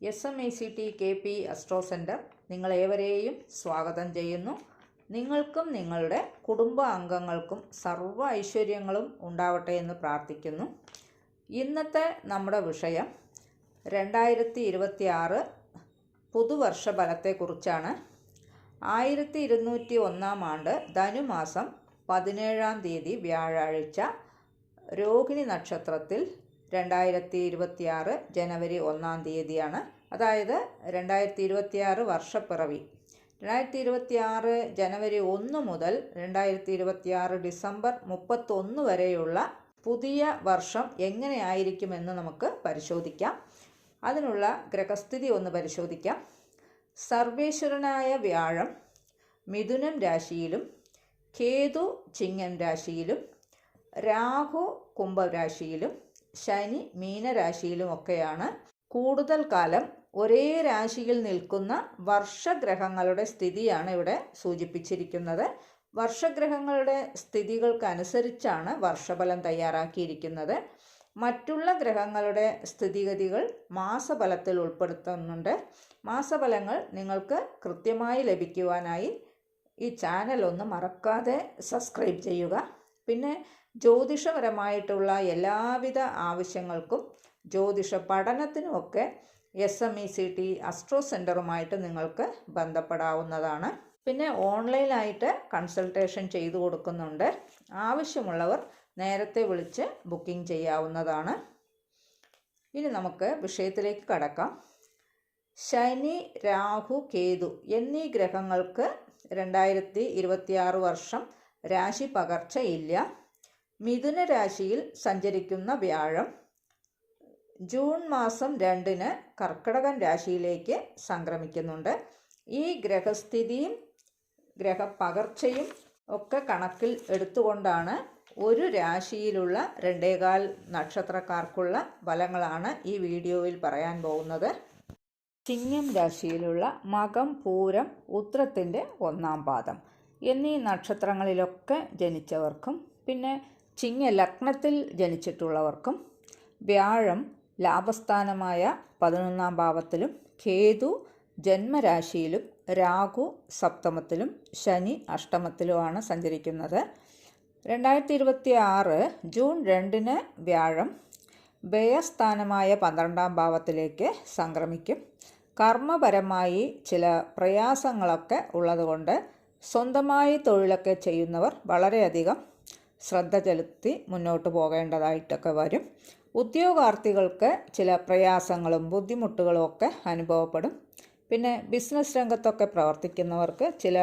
S M I C T K P astro centre നിങ്ങളേവരെയും സ്വാഗതം ചെയ്യുന്നു. നിങ്ങൾക്കും നിങ്ങളുടെ കുടുംബ അംഗങ്ങൾക്കും സർവ ഐശ്വര്യങ്ങളും ഉണ്ടാവട്ടെ എന്ന് പ്രാർത്ഥിക്കുന്നു. ഇന്നത്തെ നമ്മുടെ വിഷയം രണ്ടായിരത്തി ഇരുപത്തി ആറ് പുതുവർഷ ഫലത്തെക്കുറിച്ചാണ് ആയിരത്തി ഇരുന്നൂറ്റി ഒന്നാം ആണ്ട് ധനുമാസം പതിനേഴാം തീയതി വ്യാഴാഴ്ച രോഹിണി നക്ഷത്രത്തിൽ രണ്ടായിരത്തി ഇരുപത്തിയാറ് ജനുവരി ഒന്നാം തീയതിയാണ്. അതായത് രണ്ടായിരത്തി ഇരുപത്തിയാറ് വർഷപ്പിറവി. രണ്ടായിരത്തി ഇരുപത്തിയാറ് ജനുവരി ഒന്ന് മുതൽ രണ്ടായിരത്തി ഇരുപത്തിയാറ് ഡിസംബർ മുപ്പത്തൊന്ന് വരെയുള്ള പുതിയ വർഷം എങ്ങനെയായിരിക്കുമെന്ന് നമുക്ക് പരിശോധിക്കാം. അതിനുള്ള ഗ്രഹസ്ഥിതി ഒന്ന് പരിശോധിക്കാം. സർവേശ്വരനായ വ്യാഴം മിഥുനം രാശിയിലും കേതു ചിങ്ങം രാശിയിലും രാഹു കുംഭരാശിയിലും ശനി മീനരാശിയിലുമൊക്കെയാണ് കൂടുതൽ കാലം ഒരേ രാശിയിൽ നിൽക്കുന്ന വർഷഗ്രഹങ്ങളുടെ സ്ഥിതിയാണ് ഇവിടെ സൂചിപ്പിച്ചിരിക്കുന്നത്. വർഷഗ്രഹങ്ങളുടെ സ്ഥിതികൾക്കനുസരിച്ചാണ് വർഷഫലം തയ്യാറാക്കിയിരിക്കുന്നത്. മറ്റുള്ള ഗ്രഹങ്ങളുടെ സ്ഥിതിഗതികൾ മാസഫലത്തിൽ ഉൾപ്പെടുത്തുന്നുണ്ട്. മാസഫലങ്ങൾ നിങ്ങൾക്ക് കൃത്യമായി ലഭിക്കുവാനായി ഈ ചാനൽ ഒന്ന് മറക്കാതെ സബ്സ്ക്രൈബ് ചെയ്യുക. പിന്നെ ജ്യോതിഷപരമായിട്ടുള്ള എല്ലാവിധ ആവശ്യങ്ങൾക്കും ജ്യോതിഷ പഠനത്തിനുമൊക്കെ S M E C T astro സെന്ററുമായിട്ട് നിങ്ങൾക്ക് ബന്ധപ്പെടാവുന്നതാണ്. പിന്നെ ഓൺലൈനായിട്ട് കൺസൾട്ടേഷൻ ചെയ്തു കൊടുക്കുന്നുണ്ട്. ആവശ്യമുള്ളവർ നേരത്തെ വിളിച്ച് ബുക്കിംഗ് ചെയ്യാവുന്നതാണ്. ഇനി നമുക്ക് വിഷയത്തിലേക്ക് കടക്കാം. ശനി രാഹു കേതു എന്നീ ഗ്രഹങ്ങൾക്ക് രണ്ടായിരത്തി വർഷം രാശി പകർച്ചയില്ല. മിഥുന രാശിയിൽ സഞ്ചരിക്കുന്ന വ്യാഴം ജൂൺ മാസം രണ്ടിന് കർക്കിടകൻ രാശിയിലേക്ക് സംക്രമിക്കുന്നുണ്ട്. ഈ ഗ്രഹസ്ഥിതിയും ഗ്രഹപകർച്ചയും ഒക്കെ കണക്കിൽ എടുത്തുകൊണ്ടാണ് ഒരു രാശിയിലുള്ള രണ്ടേകാൽ നക്ഷത്രക്കാർക്കുള്ള ഫലങ്ങളാണ് ഈ വീഡിയോയിൽ പറയാൻ പോകുന്നത്. ചിങ്ങം രാശിയിലുള്ള മകം പൂരം ഉത്രത്തിന്റെ ഒന്നാം പാദം എന്നീ നക്ഷത്രങ്ങളിലൊക്കെ ജനിച്ചവർക്കും പിന്നെ ചിങ്ങ ലഗ്നത്തിൽ ജനിച്ചിട്ടുള്ളവർക്കും വ്യാഴം ലാഭസ്ഥാനമായ പതിനൊന്നാം ഭാവത്തിലും കേതു ജന്മരാശിയിലും രാഹു സപ്തമത്തിലും ശനി അഷ്ടമത്തിലുമാണ് സഞ്ചരിക്കുന്നത്. രണ്ടായിരത്തി ഇരുപത്തി ആറ് ജൂൺ രണ്ടിന് വ്യാഴം വ്യയസ്ഥാനമായ പന്ത്രണ്ടാം ഭാവത്തിലേക്ക് സംക്രമിക്കും. കർമ്മപരമായി ചില പ്രയാസങ്ങളൊക്കെ ഉള്ളതുകൊണ്ട് സ്വന്തമായി തൊഴിലൊക്കെ ചെയ്യുന്നവർ വളരെയധികം ശ്രദ്ധ ചെലുത്തി മുന്നോട്ട് പോകേണ്ടതായിട്ടൊക്കെ വരും. ഉദ്യോഗാർത്ഥികൾക്ക് ചില പ്രയാസങ്ങളും ബുദ്ധിമുട്ടുകളും ഒക്കെ അനുഭവപ്പെടും. പിന്നെ ബിസിനസ് രംഗത്തൊക്കെ പ്രവർത്തിക്കുന്നവർക്ക് ചില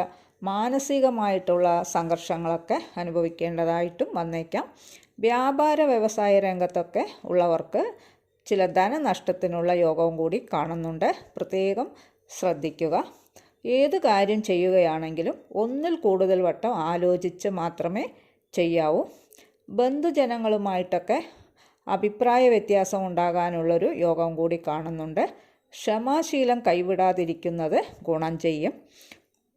മാനസികമായിട്ടുള്ള സംഘർഷങ്ങളൊക്കെ അനുഭവിക്കേണ്ടതായിട്ടും വന്നേക്കാം. വ്യാപാര വ്യവസായ രംഗത്തൊക്കെ ഉള്ളവർക്ക് ചില ധനനഷ്ടത്തിനുള്ള യോഗവും കൂടി കാണുന്നുണ്ട്. പ്രത്യേകം ശ്രദ്ധിക്കുക. ഏത് കാര്യം ചെയ്യുകയാണെങ്കിലും ഒന്നിൽ കൂടുതൽ വട്ടം ആലോചിച്ച് മാത്രമേ ചെയ്യാവൂ. ബന്ധുജനങ്ങളുമായിട്ടൊക്കെ അഭിപ്രായ വ്യത്യാസം ഉണ്ടാകാനുള്ളൊരു യോഗം കൂടി കാണുന്നുണ്ട്. ക്ഷമാശീലം കൈവിടാതിരിക്കുന്നത് ഗുണം ചെയ്യും.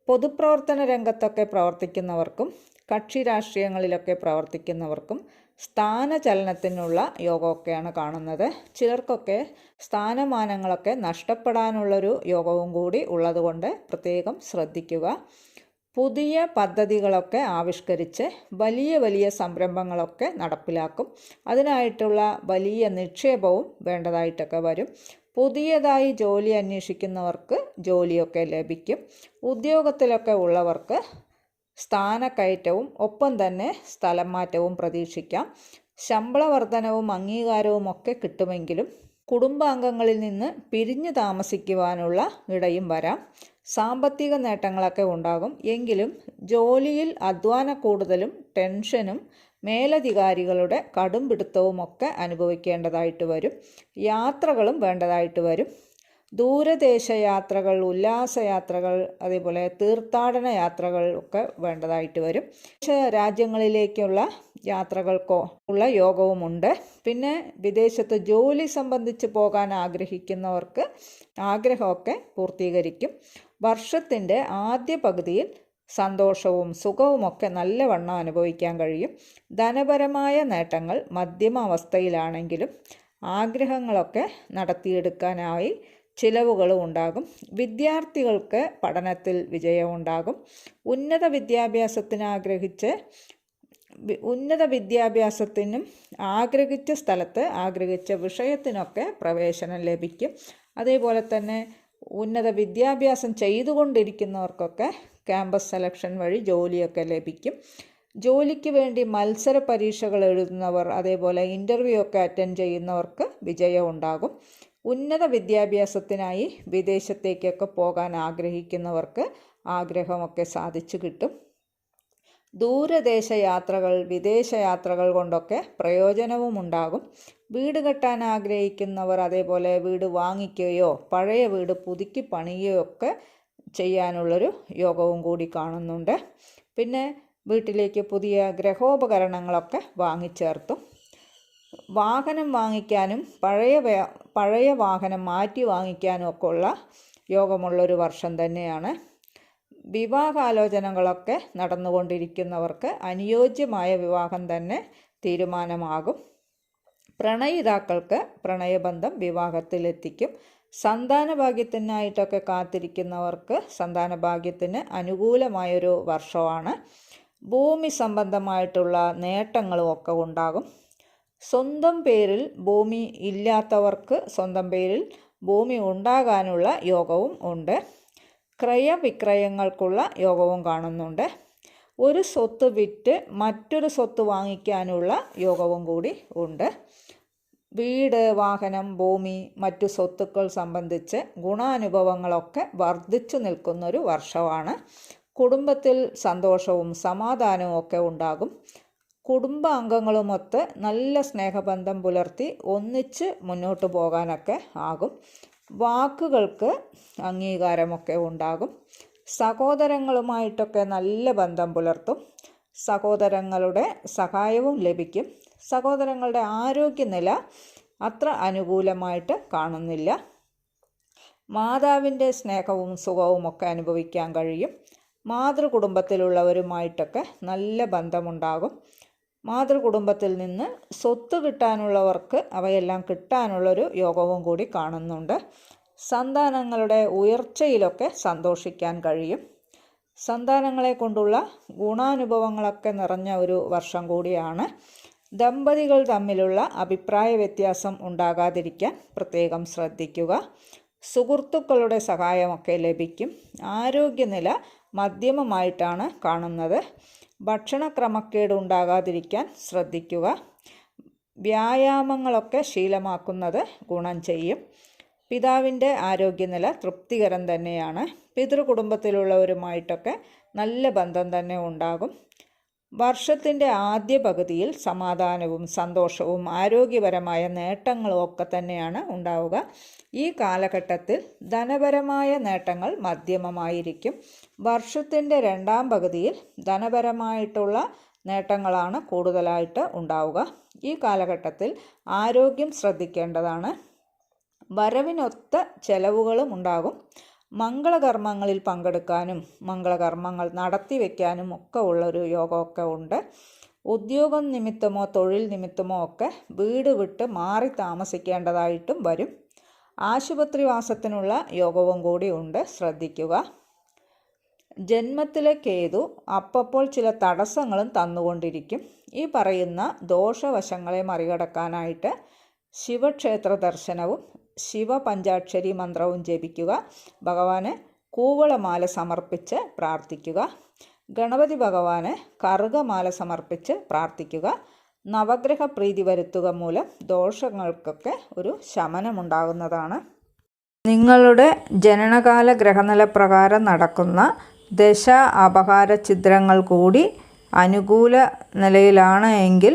പൊതുപ്രവർത്തന രംഗത്തൊക്കെ പ്രവർത്തിക്കുന്നവർക്കും കക്ഷി രാഷ്ട്രീയങ്ങളിലൊക്കെ പ്രവർത്തിക്കുന്നവർക്കും സ്ഥാനചലനത്തിനുള്ള യോഗമൊക്കെയാണ് കാണുന്നത്. ചിലർക്കൊക്കെ സ്ഥാനമാനങ്ങളൊക്കെ നഷ്ടപ്പെടാനുള്ളൊരു യോഗവും കൂടി ഉള്ളതുകൊണ്ട് പ്രത്യേകം ശ്രദ്ധിക്കുക. പുതിയ പദ്ധതികളൊക്കെ ആവിഷ്കരിച്ച് വലിയ വലിയ സംരംഭങ്ങളൊക്കെ നടപ്പിലാക്കും. അതിനായിട്ടുള്ള വലിയ നിക്ഷേപവും വേണ്ടതായിട്ടൊക്കെ വരും. പുതിയതായി ജോലി അന്വേഷിക്കുന്നവർക്ക് ജോലിയൊക്കെ ലഭിക്കും. ഉദ്യോഗത്തിലൊക്കെ ഉള്ളവർക്ക് സ്ഥാനക്കയറ്റവും ഒപ്പം തന്നെ സ്ഥലം മാറ്റവും പ്രതീക്ഷിക്കാം. ശമ്പള വർധനവും അംഗീകാരവും ഒക്കെ കിട്ടുമെങ്കിലും കുടുംബാംഗങ്ങളിൽ നിന്ന് പിരിഞ്ഞു താമസിക്കുവാനുള്ള ഇടയും വരാം. സാമ്പത്തിക നേട്ടങ്ങളൊക്കെ ഉണ്ടാകും. എങ്കിലും ജോലിയിൽ അധ്വാന കൂടുതലും ടെൻഷനും മേലധികാരികളുടെ കടും പിടുത്തവുമൊക്കെ അനുഭവിക്കേണ്ടതായിട്ട് വരും. യാത്രകളും വേണ്ടതായിട്ട് വരും. ദൂരദേശ യാത്രകൾ ഉല്ലാസയാത്രകൾ അതേപോലെ തീർത്ഥാടന യാത്രകൾ ഒക്കെ വേണ്ടതായിട്ട് വരും. രാജ്യങ്ങളിലേക്കുള്ള യാത്രകൾക്കോ ഉള്ള യോഗവുമുണ്ട്. പിന്നെ വിദേശത്ത് ജോലി സംബന്ധിച്ച് പോകാൻ ആഗ്രഹിക്കുന്നവർക്ക് ആഗ്രഹമൊക്കെ പൂർത്തീകരിക്കും. വർഷത്തിന്റെ ആദ്യ പകുതിയിൽ സന്തോഷവും സുഖവുമൊക്കെ നല്ലവണ്ണം അനുഭവിക്കാൻ കഴിയും. ധനപരമായ നേട്ടങ്ങൾ മധ്യമാവസ്ഥയിലാണെങ്കിലും ആഗ്രഹങ്ങളൊക്കെ നടത്തിയെടുക്കാനായി ചിലവുകളും ഉണ്ടാകും. വിദ്യാർത്ഥികൾക്ക് പഠനത്തിൽ വിജയമുണ്ടാകും. ഉന്നത വിദ്യാഭ്യാസത്തിന് ആഗ്രഹിച്ച് ഉന്നത വിദ്യാഭ്യാസത്തിനും ആഗ്രഹിച്ച സ്ഥലത്ത് ആഗ്രഹിച്ച വിഷയത്തിനൊക്കെ പ്രവേശനം ലഭിക്കും. അതേപോലെ തന്നെ ഉന്നത വിദ്യാഭ്യാസം ചെയ്തുകൊണ്ടിരിക്കുന്നവർക്കൊക്കെ ക്യാമ്പസ് സെലക്ഷൻ വഴി ജോലിയൊക്കെ ലഭിക്കും. ജോലിക്ക് വേണ്ടി മത്സര പരീക്ഷകൾ എഴുതുന്നവർ അതേപോലെ ഇന്റർവ്യൂ ഒക്കെ അറ്റൻഡ് ചെയ്യുന്നവർക്ക് വിജയം ഉണ്ടാകും. ഉന്നത വിദ്യാഭ്യാസത്തിനായി വിദേശത്തേക്കൊക്കെ പോകാൻ ആഗ്രഹിക്കുന്നവർക്ക് ആഗ്രഹമൊക്കെ സാധിച്ചു കിട്ടും. ദൂരദേശ യാത്രകൾ വിദേശ യാത്രകൾ കൊണ്ടൊക്കെ പ്രയോജനവും ഉണ്ടാകും വീട് കെട്ടാൻ ആഗ്രഹിക്കുന്നവർ അതേപോലെ വീട് വാങ്ങിക്കുകയോ പഴയ വീട് പുതുക്കി പണിയുകയോ ഒക്കെ ചെയ്യാനുള്ളൊരു യോഗവും കൂടി കാണുന്നുണ്ട്. പിന്നെ വീട്ടിലേക്ക് പുതിയ ഗ്രഹോപകരണങ്ങളൊക്കെ വാങ്ങിച്ചേർത്തും. വാഹനം വാങ്ങിക്കാനും പഴയ പഴയ വാഹനം മാറ്റി വാങ്ങിക്കാനും ഒക്കെ ഉള്ള യോഗമുള്ളൊരു വർഷം തന്നെയാണ്. വിവാഹാലോചനകളൊക്കെ നടന്നുകൊണ്ടിരിക്കുന്നവർക്ക് അനുയോജ്യമായ വിവാഹം തന്നെ തീരുമാനമാകും. പ്രണയിതാക്കൾക്ക് പ്രണയബന്ധം വിവാഹത്തിലെത്തിക്കും. സന്താനഭാഗ്യത്തിനായിട്ടൊക്കെ കാത്തിരിക്കുന്നവർക്ക് സന്താനഭാഗ്യത്തിന് അനുകൂലമായൊരു വർഷമാണ്. ഭൂമി സംബന്ധമായിട്ടുള്ള നേട്ടങ്ങളും ഒക്കെ ഉണ്ടാകും. സ്വന്തം പേരിൽ ഭൂമി ഇല്ലാത്തവർക്ക് സ്വന്തം പേരിൽ ഭൂമി ഉണ്ടാകാനുള്ള യോഗവും ഉണ്ട്. ക്രയവിക്രയങ്ങൾക്കുള്ള യോഗവും കാണുന്നുണ്ട്. ഒരു സ്വത്ത് വിറ്റ് മറ്റൊരു സ്വത്ത് വാങ്ങിക്കാനുള്ള യോഗവും കൂടി ഉണ്ട്. വീട് വാഹനം ഭൂമി മറ്റു സ്വത്തുക്കൾ സംബന്ധിച്ച് ഗുണാനുഭവങ്ങളൊക്കെ വർദ്ധിച്ചു നിൽക്കുന്നൊരു വർഷമാണ്. കുടുംബത്തിൽ സന്തോഷവും സമാധാനവും ഒക്കെ ഉണ്ടാകും. കുടുംബാംഗങ്ങളുമൊത്ത് നല്ല സ്നേഹബന്ധം പുലർത്തി ഒന്നിച്ച് മുന്നോട്ട് പോകാനൊക്കെ ആകും. വാക്കുകൾക്ക് അംഗീകാരമൊക്കെ ഉണ്ടാകും. സഹോദരങ്ങളുമായിട്ടൊക്കെ നല്ല ബന്ധം പുലർത്തും. സഹോദരങ്ങളുടെ സഹായവും ലഭിക്കും. സഹോദരങ്ങളുടെ ആരോഗ്യനില അത്ര അനുകൂലമായിട്ട് കാണുന്നില്ല. മാതാവിന്റെ സ്നേഹവും സുഖവും ഒക്കെ അനുഭവിക്കാൻ കഴിയും. മാതൃകുടുംബത്തിലുള്ളവരുമായിട്ടൊക്കെ നല്ല ബന്ധമുണ്ടാകും. മാതൃകുടുംബത്തിൽ നിന്ന് സ്വത്ത് കിട്ടാനുള്ളവർക്ക് അവയെല്ലാം കിട്ടാനുള്ളൊരു യോഗവും കൂടി കാണുന്നുണ്ട്. സന്താനങ്ങളുടെ ഉയർച്ചയിലൊക്കെ സന്തോഷിക്കാൻ കഴിയും. സന്താനങ്ങളെ കൊണ്ടുള്ള ഗുണാനുഭവങ്ങളൊക്കെ നിറഞ്ഞ ഒരു വർഷം കൂടിയാണ്. ദമ്പതികൾ തമ്മിലുള്ള അഭിപ്രായ വ്യത്യാസം ഉണ്ടാകാതിരിക്കാൻ പ്രത്യേകം ശ്രദ്ധിക്കുക. സുഹൃത്തുക്കളുടെ സഹായമൊക്കെ ലഭിക്കും. ആരോഗ്യനില മധ്യമമായിട്ടാണ് കാണുന്നത്. ഭക്ഷണക്രമക്കേട് ഉണ്ടാകാതിരിക്കാൻ ശ്രദ്ധിക്കുക. വ്യായാമങ്ങളൊക്കെ ശീലമാക്കുന്നത് ഗുണം ചെയ്യും. പിതാവിന്റെ ആരോഗ്യനില തൃപ്തികരം തന്നെയാണ്. പിതൃകുടുംബത്തിലുള്ളവരുമായിട്ടൊക്കെ നല്ല ബന്ധം തന്നെ ഉണ്ടാകും. വർഷത്തിന്റെ ആദ്യ പകുതിയിൽ സമാധാനവും സന്തോഷവും ആരോഗ്യപരമായ നേട്ടങ്ങളും ഒക്കെ തന്നെയാണ് ഉണ്ടാവുക. ഈ കാലഘട്ടത്തിൽ ധനപരമായ നേട്ടങ്ങൾ മധ്യമമായിരിക്കും. വർഷത്തിന്റെ രണ്ടാം പകുതിയിൽ ധനപരമായിട്ടുള്ള നേട്ടങ്ങളാണ് കൂടുതലായിട്ട് ഉണ്ടാവുക. ഈ കാലഘട്ടത്തിൽ ആരോഗ്യം ശ്രദ്ധിക്കേണ്ടതാണ്. വരവിനൊത്ത ചെലവുകളും ഉണ്ടാകും. മംഗളകർമ്മങ്ങളിൽ പങ്കെടുക്കാനും മംഗളകർമ്മങ്ങൾ നടത്തി വയ്ക്കാനും ഒക്കെ ഉള്ളൊരു യോഗമൊക്കെ ഉണ്ട്. ഉദ്യോഗം നിമിത്തമോ തൊഴിൽ നിമിത്തമോ ഒക്കെ വീട് വിട്ട് മാറി താമസിക്കേണ്ടതായിട്ടും വരും. ആശുപത്രിവാസത്തിനുള്ള യോഗവും കൂടി ഉണ്ട്. ശ്രദ്ധിക്കുക. ജന്മത്തിലെ കേതു അപ്പപ്പോൾ ചില തടസ്സങ്ങളും തന്നുകൊണ്ടിരിക്കും. ഈ പറയുന്ന ദോഷവശങ്ങളെ മറികടക്കാനായിട്ട് ശിവക്ഷേത്ര ദർശനവും ശിവപഞ്ചാക്ഷരി മന്ത്രവും ജപിക്കുക. ഭഗവാന് കൂവളമാല സമർപ്പിച്ച് പ്രാർത്ഥിക്കുക. ഗണപതി ഭഗവാന് കറുകമാല സമർപ്പിച്ച് പ്രാർത്ഥിക്കുക. നവഗ്രഹ പ്രീതി വരുത്തുക മൂലം ദോഷങ്ങൾക്കൊക്കെ ഒരു ശമനമുണ്ടാകുന്നതാണ്. നിങ്ങളുടെ ജനനകാല ഗ്രഹനില പ്രകാരം നടക്കുന്ന ദശ അപഹാര ചിത്രങ്ങൾ കൂടി അനുകൂല നിലയിലാണ് എങ്കിൽ